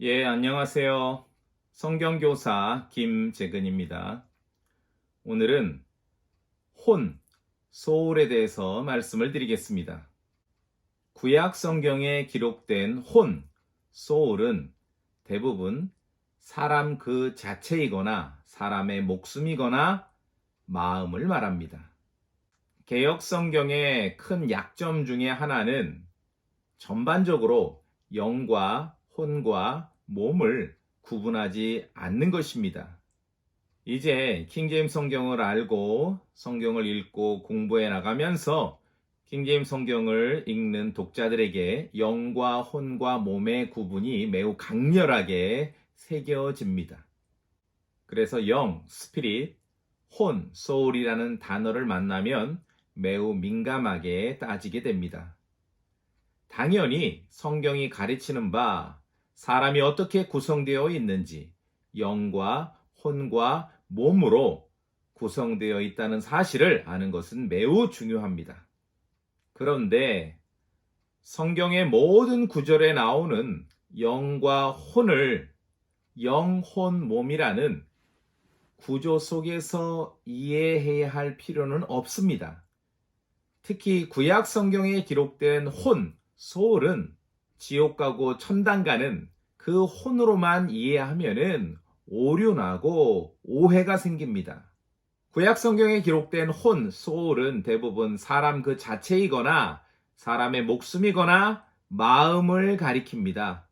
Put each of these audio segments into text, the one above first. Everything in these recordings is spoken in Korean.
예, 안녕하세요. 성경교사 김재근입니다. 오늘은 혼, 소울에 대해서 말씀을 드리겠습니다. 구약 성경에 기록된 혼, 소울은 대부분 사람 그 자체이거나 사람의 목숨이거나 마음을 말합니다. 개혁 성경의 큰 약점 중에 하나는 전반적으로 영과 혼과 몸을 구분하지 않는 것입니다. 이제 킹제임 성경을 알고 성경을 읽고 공부해 나가면서 킹제임 성경을 읽는 독자들에게 영과 혼과 몸의 구분이 매우 강렬하게 새겨집니다. 그래서 영, 스피릿, 혼, 소울이라는 단어를 만나면 매우 민감하게 따지게 됩니다. 당연히 성경이 가르치는 바 사람이 어떻게 구성되어 있는지 영과 혼과 몸으로 구성되어 있다는 사실을 아는 것은 매우 중요합니다. 그런데 성경의 모든 구절에 나오는 영과 혼을 영혼 몸이라는 구조 속에서 이해해야 할 필요는 없습니다. 특히 구약 성경에 기록된 혼, 소울은 지옥 가고 천당 가는 그 혼으로만 이해하면은 오류나고 오해가 생깁니다. 구약 성경에 기록된 혼, 소울은 대부분 사람 그 자체이거나 사람의 목숨이거나 마음을 가리킵니다.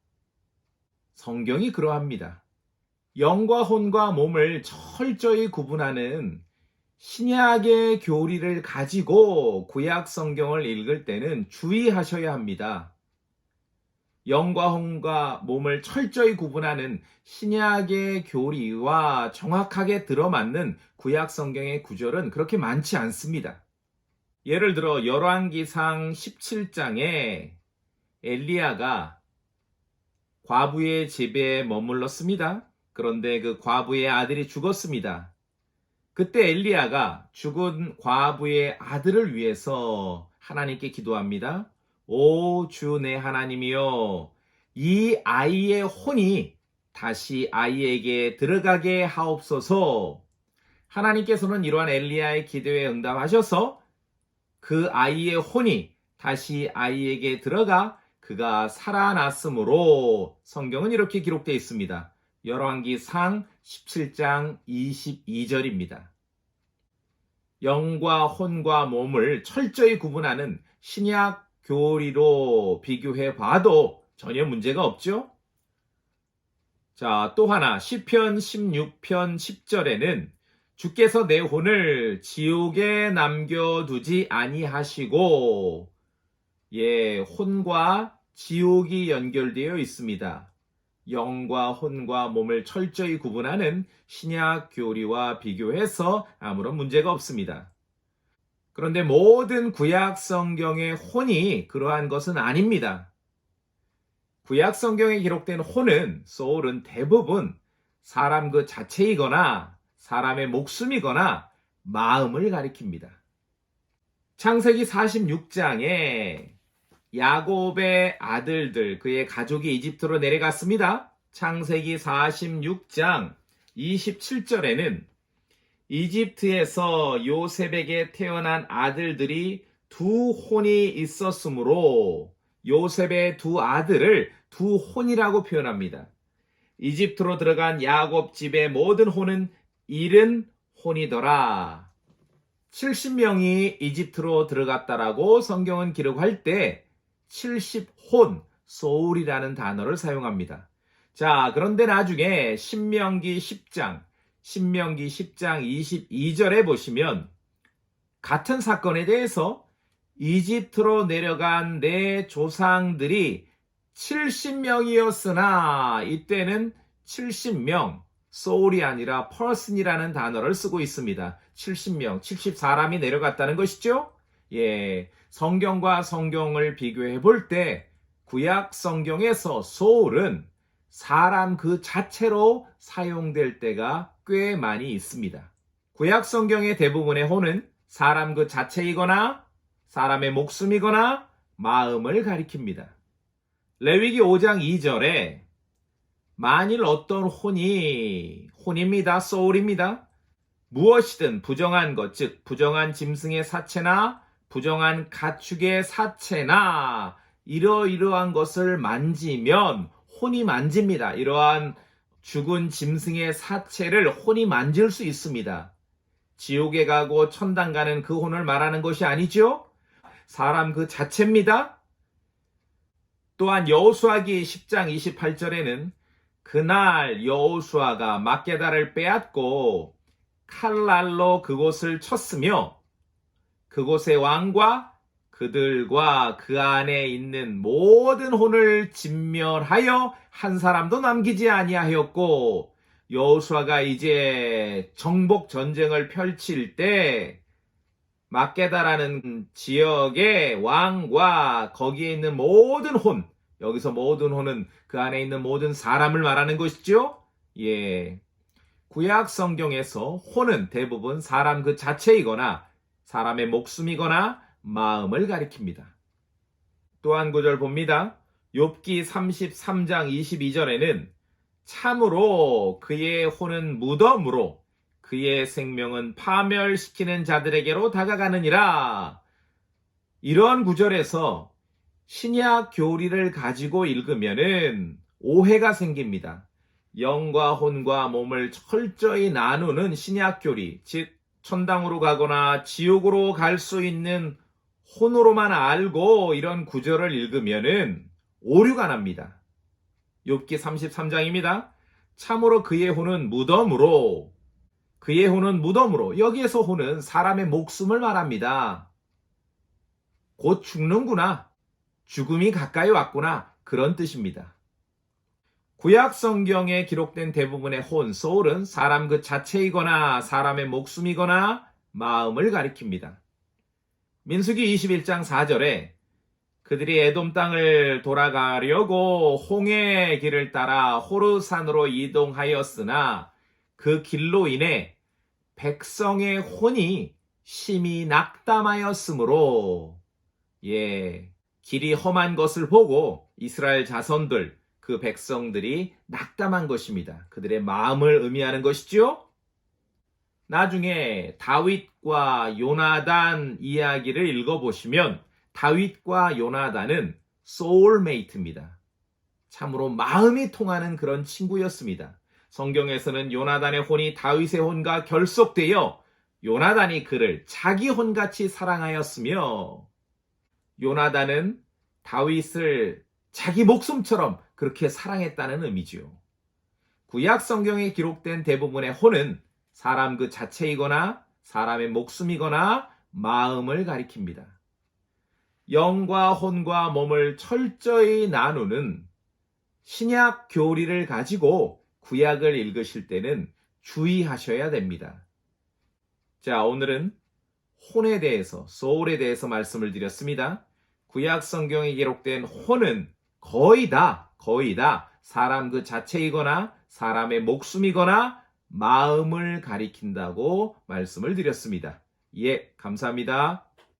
성경이 그러합니다. 영과 혼과 몸을 철저히 구분하는 신약의 교리를 가지고 구약 성경을 읽을 때는 주의하셔야 합니다. 영과 혼과 몸을 철저히 구분하는 신약의 교리와 정확하게 들어맞는 구약 성경의 구절은 그렇게 많지 않습니다. 예를 들어 열왕기상 17장에 엘리야가 과부의 집에 머물렀습니다. 그런데 그 과부의 아들이 죽었습니다. 그때 엘리야가 죽은 과부의 아들을 위해서 하나님께 기도합니다. 오 주 내 하나님이여 이 아이의 혼이 다시 아이에게 들어가게 하옵소서. 하나님께서는 이러한 엘리야의 기도에 응답하셔서 그 아이의 혼이 다시 아이에게 들어가 그가 살아났으므로 성경은 이렇게 기록되어 있습니다. 열왕기 상 17장 22절입니다. 영과 혼과 몸을 철저히 구분하는 신약 교리로 비교해 봐도 전혀 문제가 없죠? 자, 또 하나 시편 16편 10절에는 주께서 내 혼을 지옥에 남겨두지 아니하시고 예, 혼과 지옥이 연결되어 있습니다. 영과 혼과 몸을 철저히 구분하는 신약 교리와 비교해서 아무런 문제가 없습니다. 그런데 모든 구약 성경의 혼이 그러한 것은 아닙니다. 구약 성경에 기록된 혼은 소울은 대부분 사람 그 자체이거나 사람의 목숨이거나 마음을 가리킵니다. 창세기 46장에 야곱의 아들들, 그의 가족이 이집트로 내려갔습니다. 창세기 46장 27절에는 이집트에서 요셉에게 태어난 아들들이 두 혼이 있었으므로 요셉의 두 아들을 두 혼이라고 표현합니다. 이집트로 들어간 야곱 집의 모든 혼은 일은 혼이더라. 70명이 이집트로 들어갔다라고 성경은 기록할 때 70혼, 소울이라는 단어를 사용합니다. 자, 그런데 나중에 신명기 10장, 신명기 10장 22절에 보시면 같은 사건에 대해서 이집트로 내려간 내 조상들이 70명이었으나 이때는 70명, 소울이 아니라 person이라는 단어를 쓰고 있습니다. 70명, 70사람이 내려갔다는 것이죠? 예. 성경과 성경을 비교해 볼 때 구약 성경에서 소울은 사람 그 자체로 사용될 때가 꽤 많이 있습니다. 구약 성경의 대부분의 혼은 사람 그 자체이거나 사람의 목숨이거나 마음을 가리킵니다. 레위기 5장 2절에 만일 어떤 혼이, 혼입니다. soul입니다. 무엇이든 부정한 것, 즉, 부정한 짐승의 사체나 부정한 가축의 사체나 이러이러한 것을 만지면 혼이 만집니다. 이러한 죽은 짐승의 사체를 혼이 만질 수 있습니다. 지옥에 가고 천당 가는 그 혼을 말하는 것이 아니죠? 사람 그 자체입니다. 또한 여호수아기 10장 28절에는 그날 여호수아가 막게다를 빼앗고 칼날로 그곳을 쳤으며 그곳의 왕과 그들과 그 안에 있는 모든 혼을 진멸하여 한 사람도 남기지 아니하였고 여호수아가 이제 정복 전쟁을 펼칠 때 막게다라는 지역의 왕과 거기에 있는 모든 혼 여기서 모든 혼은 그 안에 있는 모든 사람을 말하는 것이죠. 예. 구약 성경에서 혼은 대부분 사람 그 자체이거나 사람의 목숨이거나 마음을 가리킵니다. 또한 구절 봅니다. 욥기 33장 22절에는 참으로 그의 혼은 무덤으로 그의 생명은 파멸시키는 자들에게로 다가가느니라. 이런 구절에서 신약 교리를 가지고 읽으면은 오해가 생깁니다. 영과 혼과 몸을 철저히 나누는 신약 교리, 즉 천당으로 가거나 지옥으로 갈 수 있는 혼으로만 알고 이런 구절을 읽으면은 오류가 납니다. 욥기 33장입니다. 참으로 그의 혼은 무덤으로 그의 혼은 무덤으로 여기에서 혼은 사람의 목숨을 말합니다. 곧 죽는구나. 죽음이 가까이 왔구나. 그런 뜻입니다. 구약 성경에 기록된 대부분의 혼, 소울은 사람 그 자체이거나 사람의 목숨이거나 마음을 가리킵니다. 민수기 21장 4절에 그들이 에돔 땅을 돌아가려고 홍해의 길을 따라 호르산으로 이동하였으나 그 길로 인해 백성의 혼이 심히 낙담하였으므로 예 길이 험한 것을 보고 이스라엘 자손들 그 백성들이 낙담한 것입니다. 그들의 마음을 의미하는 것이지요. 나중에 다윗과 요나단 이야기를 읽어보시면 다윗과 요나단은 소울메이트입니다. 참으로 마음이 통하는 그런 친구였습니다. 성경에서는 요나단의 혼이 다윗의 혼과 결속되어 요나단이 그를 자기 혼같이 사랑하였으며 요나단은 다윗을 자기 목숨처럼 그렇게 사랑했다는 의미지요. 구약 성경에 기록된 대부분의 혼은 사람 그 자체이거나 사람의 목숨이거나 마음을 가리킵니다. 영과 혼과 몸을 철저히 나누는 신약 교리를 가지고 구약을 읽으실 때는 주의하셔야 됩니다. 자, 오늘은 혼에 대해서, 소울에 대해서 말씀을 드렸습니다. 구약 성경에 기록된 혼은 거의 다, 거의 다 사람 그 자체이거나 사람의 목숨이거나 마음을 가리킨다고 말씀을 드렸습니다. 예, 감사합니다.